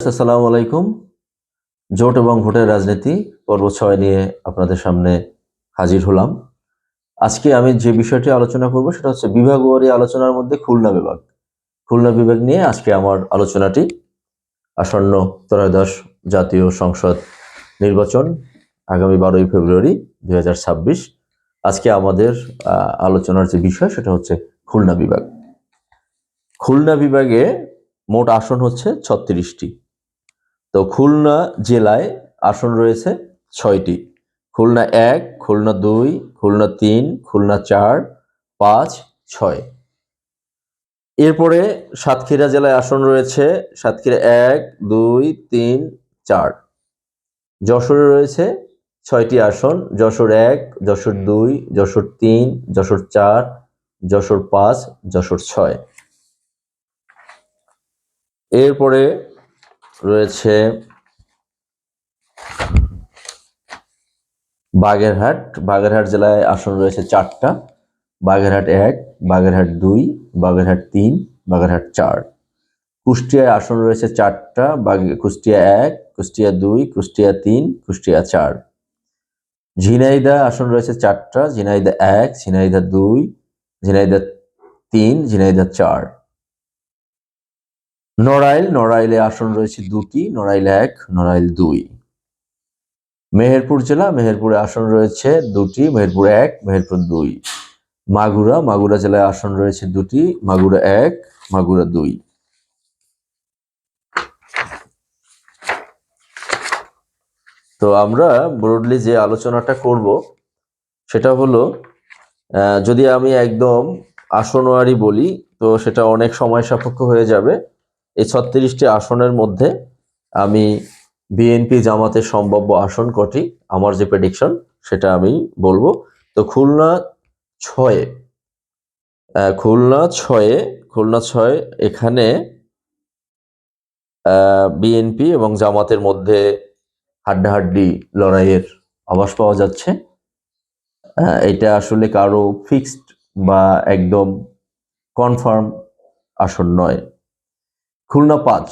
আসসালামু আলাইকুম। জোট এবং ভোটের রাজনীতি পর্ব ছয় নিয়ে আপনাদের সামনে হাজির হলাম। আজকে আমি যে বিষয়টি আলোচনা করব সেটা হচ্ছে বিভাগওয়ারি আলোচনার মধ্যে খুলনা বিভাগ। খুলনা বিভাগ নিয়ে আজকে আমার আলোচনাটি আসন্ন ত্রয়োদশ জাতীয় সংসদ নির্বাচন আগামী বারোই ফেব্রুয়ারি দুই হাজার ছাব্বিশ। আজকে আমাদের আলোচনার যে বিষয় সেটা হচ্ছে খুলনা বিভাগ। খুলনা বিভাগে মোট আসন হচ্ছে ছত্রিশটি। তো খুলনা জেলায় আসন রয়েছে ছয়টি। খুলনা এক, খুলনা দুই, খুলনা তিন, খুলনা চার, পাঁচ, ছয়। এরপরে সাতক্ষীরা জেলায় আসন রয়েছে সাতক্ষীরা এক, দুই, তিন, চার। যশোরে রয়েছে ছয়টি আসন, যশোর এক, যশোর দুই, যশোর তিন, যশোর চার, যশোর পাঁচ, যশোর ছয়। এরপরে রয়েছে বাগেরহাট। বাগেরহাট জেলায় আসন রয়েছে চারটা। বাগেরহাট এক, বাগেরহাট দুই, বাগেরহাট তিন, বাগেরহাট চার। কুষ্টিয়ায় আসন রয়েছে চারটা কুষ্টিয়া এক, কুষ্টিয়া দুই, কুষ্টিয়া তিন, কুষ্টিয়া চার। ঝিনাইদা আসন রয়েছে চারটা, ঝিনাইদা এক, ঝিনাইদা দুই, ঝিনাইদা তিন, ঝিনাইদা চার। নড়াইল, নড়াইলে আসন রয়েছে দুটি নড়াইল এক, নড়াইল দুই। মেহেরপুর জেলা, মেহেরপুরে আসন রয়েছে দুটি, মেহেরপুর এক, মেহেরপুর দুই। মাগুরা মাগুরা জেলায় আসন রয়েছে দুটি, মাগুরা এক, মাগুরা দুই। তো আমরা ব্রডলি যে আলোচনাটা করব, সেটা হলো যদি আমি একদম আসনওয়ারি বলি, তো সেটা অনেক সময় সাপেক্ষ হয়ে যাবে। এই ছত্রিশটি আসনের মধ্যে আমি বিএনপি জামাতের সম্ভাব্য আসন কটি, আমার যে প্রেডিকশন সেটা আমি বলব। তো খুলনা ছয়ে খুলনা ছয়ে, খুলনা ছয় এখানে বিএনপি এবং জামাতের মধ্যে হাড্ডাহাড্ডি লড়াইয়ের আভাস পাওয়া যাচ্ছে। এটা আসলে কারও ফিক্সড বা একদম কনফার্ম আসন নয়। খুলনা পাঁচ।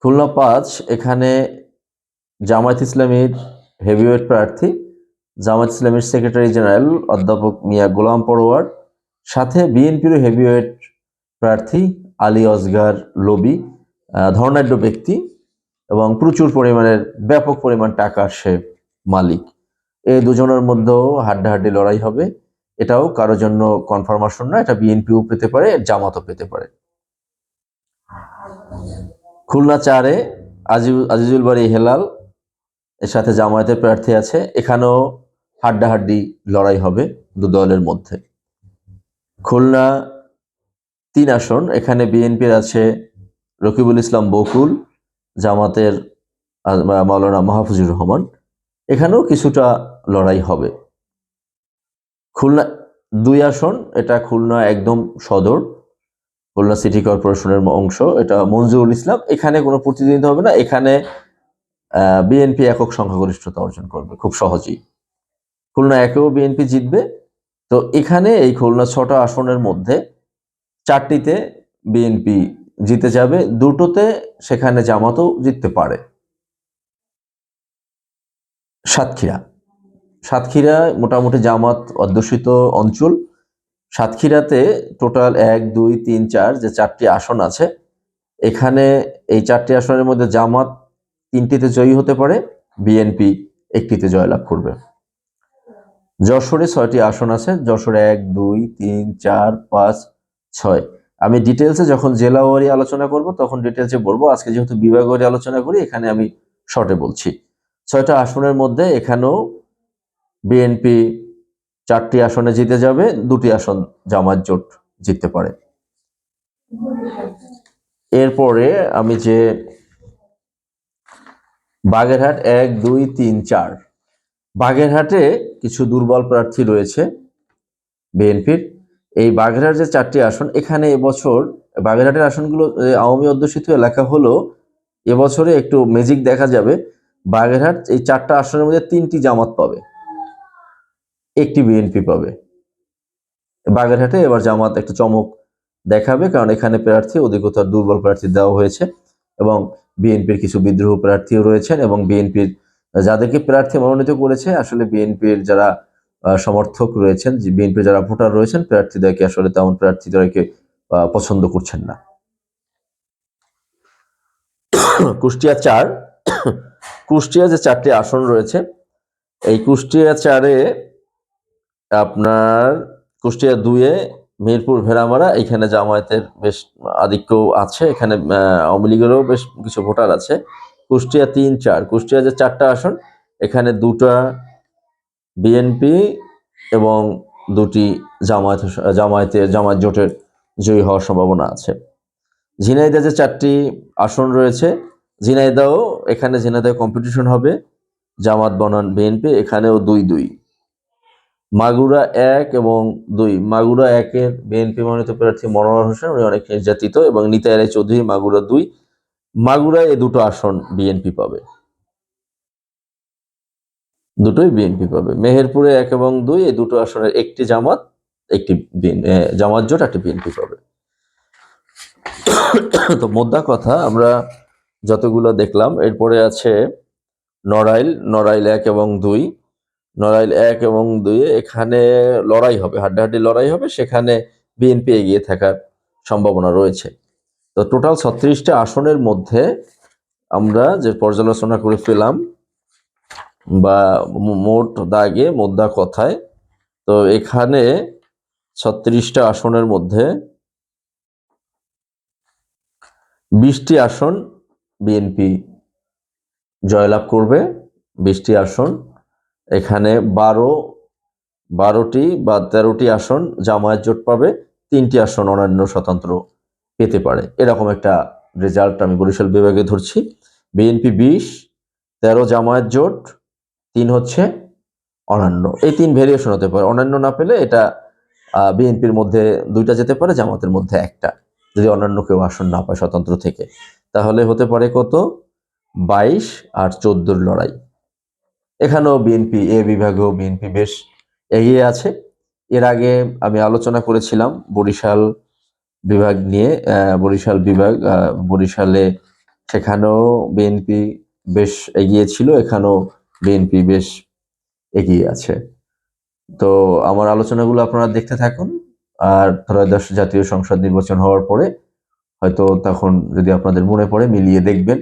খুলনা পাঁচ এখানে জামায়াত ইসলামীর হেভিওয়েট প্রার্থী জামায়াত ইসলামীর সেক্রেটারি জেনারেল অধ্যাপক মিয়া গোলাম পরোয়ার সাথে বিএনপির হেভিওয়েট প্রার্থী আলী অজগার লবি আহ, ধর্নাঢ্য ব্যক্তি এবং প্রচুর পরিমাণের ব্যাপক পরিমাণ টাকার সে মালিক। এই দুজনের মধ্যেও হাড্ডাহাড্ডি লড়াই হবে। এটাও কারোর জন্য কনফার্মেশন না এটা বিএনপিও পেতে পারে জামাতও পেতে পারে। খুলনা চারে আজিজ আজিজুল বাড়ি হেলাল এর সাথে জামায়াতের প্রার্থী আছে। এখানেও হাড্ডাহাড্ডি লড়াই হবে দু দলের মধ্যে। খুলনা তিন আসন, এখানে বিএনপির আছে রকিবুল ইসলাম বকুল, জামাতের মাওলানা মাহফুজুর রহমান। এখানেও কিছুটা লড়াই হবে। খুলনা দুই আসন, এটা খুলনা একদম সদর। খুলনা সিটি কর্পোরেশনের অংশ, এটা মঞ্জুরুল ইসলাম। এখানে কোনো প্রতিদ্বন্দ্বিতা হবে না, এখানে বিএনপি একক সংখ্যাগরিষ্ঠতা অর্জন করবে, খুব সহজেই। খুলনা একেও বিএনপি জিতবে। তো এখানে এই খুলনা ছটা আসনের মধ্যে চারটিতে বিএনপি জিতে যাবে, দুটোতে সেখানে জামাতও জিততে পারে। সাতক্ষীরা। সাতক্ষীরা মোটামুটি জামাত অধ্যুষিত অঞ্চল। সাতক্ষীরাতে টোটাল এক, দুই, তিন, চার যে চারটি আসন আছে, এখানে এই চারটি আসনের মধ্যে জামাত তিনটিতে জয়ী হতে পারে, বিএনপি একটিতে জয়লাভ করবে। যশোরে ছয়টি আসন আছে, যশোরে এক, দুই, তিন, চার, পাঁচ, ছয়। আমি ডিটেলসে যখন জেলা ওয়ারি আলোচনা করব, তখন ডিটেলসে বলব, আজকে যেহেতু বিভাগ ওয়ারি আলোচনা করি, এখানে আমি শর্টে বলছি। ছয়টা আসনের মধ্যে এখানেও বিএনপি চারটি আসনে জিতে যাবে, দুটি আসন জামাত জোট জিততে পারে। এরপরে আমি যে বাগেরহাট এক, দুই, তিন, চার। বাগেরহাটে কিছু দুর্বল প্রার্থী রয়েছে বিএনপির। এই বাগেরহাট যে চারটি আসন, এখানে এবছর বাগেরহাটের আসনগুলো আওয়ামী অধ্যুষিত এলাকা হলো এবছরে একটু ম্যাজিক দেখা যাবে। বাগেরহাট এই চারটা আসনের মধ্যে তিনটি জামাত পাবে। একটি বিএনপি পাবে। বাগেরহাটে এবার জামাত একটা চমক দেখাবে, কারণ এখানে প্রার্থী, অধিকতর দুর্বল প্রার্থী দেওয়া হয়েছে এবং বিএনপির কিছু বিদ্রোহ প্রার্থীও রয়েছেন এবং বিএনপির যাদেরকে প্রার্থী মনোনীত করেছে, আসলে বিএনপির যারা সমর্থক রয়েছেন বিএনপির যারা ভোটার রয়েছেন, প্রার্থীদেরকে আসলে তেমন প্রার্থীদেরকে পছন্দ করছেন না। কুষ্টিয়া চার, কুষ্টিয়া যে চারটি আসন রয়েছে, এই কুষ্টিয়া চারে আপনার কুষ্টিয়া দুয়ে মিরপুর ভেড়ামারা, এখানে জামায়াতের বেশ আধিক্য আছে, এখানে আওয়ামী লীগেরও বেশ কিছু ভোটার আছে। কুষ্টিয়া তিন, চার। কুষ্টিয়া যে চারটা আসন, এখানে দুটা বিএনপি এবং দুটি জামায়াত জামায়াতের জামায়াত জোটের জয়ী হওয়ার সম্ভাবনা আছে। ঝিনাইদহ যে চারটি আসন রয়েছে ঝিনাইদহ এখানে ঝিনাইদহ কম্পিটিশন হবে। জামাত বনান বিএনপি, এখানেও দুই দুই। মাগুরা এক এবং দুই। মাগুরা একের বিএনপি মনোনীত প্রার্থী মনোয়ার হোসেন, উনি অনেক নির্যাতিত এবং নিতাই রায় চৌধুরী মাগুরা দুই। মাগুরায় এ দুটো আসন বিএনপি পাবে। দুটোই বিএনপি পাবে। মেহেরপুরে এক এবং দুই এই দুটো আসনের একটি জামাত একটি জামাত জোট একটি বিএনপি পাবে। তো মোদ্দা কথা, আমরা যতগুলো দেখলাম, এরপরে আছে নড়াইল নড়াইল এক এবং দুই। নড়াইল এক এবং দুই, এখানে লড়াই হবে, হাড্ডাহাড্ডি লড়াই হবে, সেখানে বিএনপি এগিয়ে থাকার সম্ভাবনা রয়েছে। তো টোটাল ছত্রিশটা আসনের মধ্যে আমরা যে পর্যালোচনা করে পেলাম বা মোট দাগে মোদ্দা কথায়, তো এখানে ছত্রিশটা আসনের মধ্যে বিশটি আসন বিএনপি জয়লাভ করবে, বিশটি আসন এখানে বারো, বারোটি বা তেরোটি আসন জামায়াত জোট পাবে, তিনটি আসন অন্যান্য স্বতন্ত্র পেতে পারে। এরকম একটা রেজাল্ট আমি বরিশাল বিভাগে ধরছি। বিএনপি বিশ, তেরো জামায়াত জোট, তিন হচ্ছে অন্যান্য এই তিন ভেরিয়েশন হতে পারে। অন্যান্য না পেলে এটা বিএনপির মধ্যে দুইটা যেতে পারে, জামাতের মধ্যে একটা। যদি অন্যান্য কেউ আসন না পায় স্বতন্ত্র থেকে। তাহলে হতে পারে কত? বাইশ আর চোদ্দোর লড়াই। এখানেও বিএনপি এ বিভাগেও বিএনপি বেশ এগিয়ে আছে। এর আগে আমি আলোচনা করেছিলাম বরিশাল বিভাগ নিয়ে বরিশাল বিভাগ বরিশালে সেখানেও বিএনপি বেশ এগিয়ে ছিল, এখানেও বিএনপি বেশ এগিয়ে আছে। তো আমার আলোচনাগুলো আপনারা দেখতে থাকুন, আর ত্রয়োদশ জাতীয় সংসদ নির্বাচন হওয়ার পরে হয়তো তখন যদি আপনাদের মনে পড়ে মিলিয়ে দেখবেন।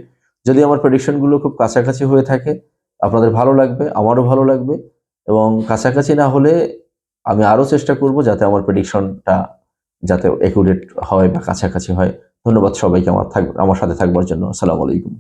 যদি আমার প্রেডিকশনগুলো খুব কাছাকাছি হয়ে থাকে আপনাদের ভালো লাগবে, আমারও ভালো লাগবে এবং কাছাকাছি না হলে আমি আরও চেষ্টা করব যাতে আমার প্রেডিকশনটা যাতে অ্যাকুরেট হয় বা কাছাকাছি হয়। ধন্যবাদ সবাইকে আমার থাক, আমার সাথে থাকবার জন্য। আসসালামু আলাইকুম।